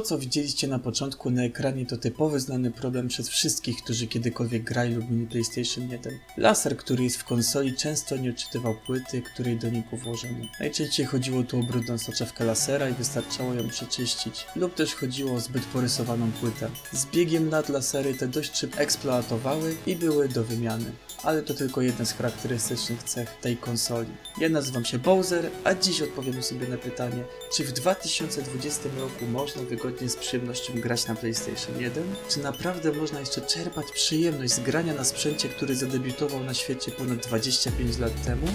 To, co widzieliście na początku na ekranie, to typowy znany problem przez wszystkich, którzy kiedykolwiek grali lub mieli PlayStation 1. Laser, który jest w konsoli, często nie odczytywał płyty, której do niego włożono. Najczęściej chodziło tu o brudną soczewkę lasera i wystarczało ją przeczyścić, lub też chodziło o zbyt porysowaną płytę. Z biegiem lat lasery te dość szybko eksploatowały i były do wymiany. Ale to tylko jedna z charakterystycznych cech tej konsoli. Ja nazywam się Bowser, a dziś odpowiemy sobie na pytanie, czy w 2020 roku można wygodnie z przyjemnością grać na PlayStation 1? Czy naprawdę można jeszcze czerpać przyjemność z grania na sprzęcie, który zadebiutował na świecie ponad 25 lat temu?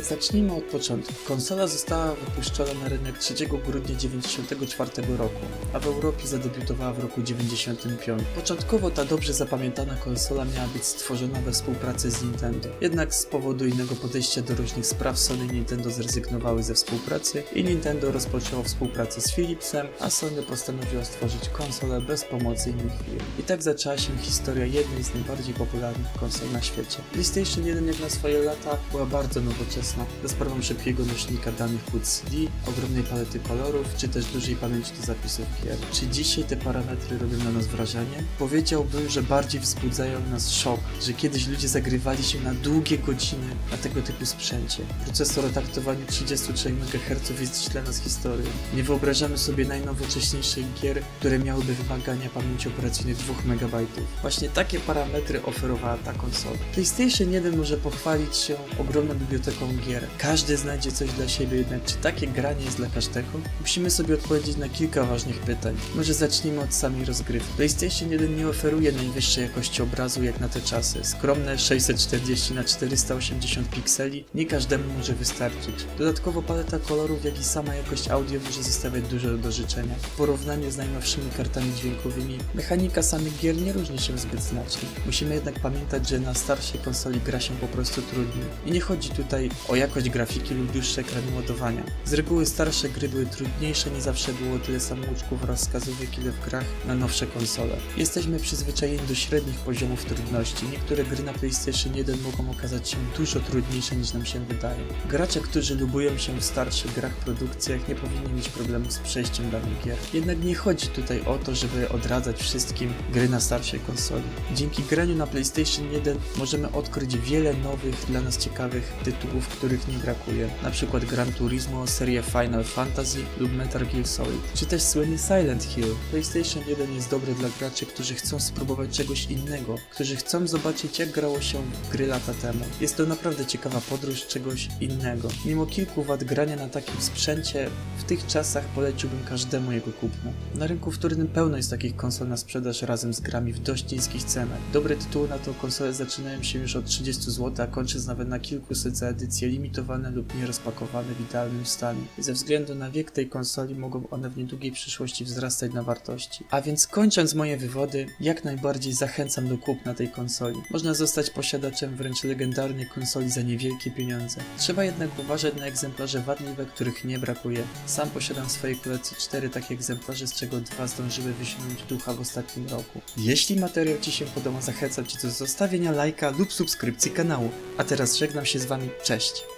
Zacznijmy od początku. Konsola została wypuszczona na rynek 3 grudnia 1994 roku, a w Europie zadebiutowała w roku 1995. Początkowo ta dobrze zapamiętana konsola miała być stworzona we współpracy z Nintendo. Jednak z powodu innego podejścia do różnych spraw Sony i Nintendo zrezygnowały ze współpracy i Nintendo rozpoczęło współpracę z Philipsem, a Sony postanowiło stworzyć konsolę bez pomocy innych firm. I tak zaczęła się historia jednej z najbardziej popularnych konsol na świecie. PlayStation 1 jak na swoje lata była bardzo nowoczesna, za sprawą szybkiego nośnika danych płyt CD, ogromnej palety kolorów, czy też dużej pamięci do zapisów gier. Czy dzisiaj te parametry robią na nas wrażenie? Powiedziałbym, że bardziej wzbudzają nas szok, że kiedyś ludzie zagrywali się na długie godziny na tego typu sprzęcie. Procesor o taktowaniu 33 MHz jest dla nas historią. Nie wyobrażamy sobie najnowocześniejszych gier, które miałyby wymagania pamięci operacyjnej 2 MB. Właśnie takie parametry oferowała ta konsola. PlayStation 1 może pochwalić się ogromną biblioteką gier. Każdy znajdzie coś dla siebie, jednak czy takie granie jest dla każdego? Musimy sobie odpowiedzieć na kilka ważnych pytań. Może zacznijmy od samej rozgrywki. PlayStation 1 nie oferuje najwyższej jakości obrazu jak na te czasy. Skromne 640 na 480 pikseli nie każdemu może wystarczyć. Dodatkowo paleta kolorów, jak i sama jakość audio może zostawiać dużo do życzenia. W porównaniu z najnowszymi kartami dźwiękowymi, mechanika samych gier nie różni się zbyt znacznie. Musimy jednak pamiętać, że na starszej konsoli gra się po prostu trudniej. I nie chodzi tutaj o jakość grafiki lub dłuższe ekrany ładowania. Z reguły starsze gry były trudniejsze, nie zawsze było tyle samouczków oraz wskazówek ile w grach na nowsze konsole. Jesteśmy przyzwyczajeni do średnich poziomów trudności. Niektóre gry na PlayStation 1 mogą okazać się dużo trudniejsze niż nam się wydaje. Gracze, którzy lubują się w starszych grach produkcjach nie powinni mieć problemu z przejściem danych gier. Jednak nie chodzi tutaj o to, żeby odradzać wszystkim gry na starszej konsoli. Dzięki graniu na PlayStation 1 możemy odkryć wiele nowych dla nas ciekawych tytułów, których nie brakuje. Przykład Gran Turismo, serię Final Fantasy lub Metal Gear Solid, czy też słynny Silent Hill. PlayStation 1 jest dobry dla graczy, którzy chcą spróbować czegoś innego, którzy chcą zobaczyć jak grało się gry lata temu. Jest to naprawdę ciekawa podróż czegoś innego. Mimo kilku wad grania na takim sprzęcie, w tych czasach poleciłbym każdemu jego kupno. Na rynku wtórnym pełno jest takich konsol na sprzedaż razem z grami w dość niskich cenach. Dobre tytuły na tą konsolę zaczynają się już od 30 zł, a kończąc nawet na kilkuset za edycje limitowane lub nierozpakowane w idealnym stanie. Ze względu na wiek tej konsoli mogą one w niedługiej przyszłości wzrastać na wartości. A więc kończąc moje wywody, jak najbardziej zachęcam do kupna tej konsoli. Można zostać posiadaczem wręcz legendarnej konsoli za niewielkie pieniądze. Trzeba jednak uważać na egzemplarze wadliwe, których nie brakuje. Sam posiadam w swojej kolekcji cztery takie egzemplarze, z czego dwa zdążyły wysiąść ducha w ostatnim roku. Jeśli materiał Ci się podoba, zachęcam Cię do zostawienia lajka lub subskrypcji kanału. A teraz żegnam się z Wami, cześć!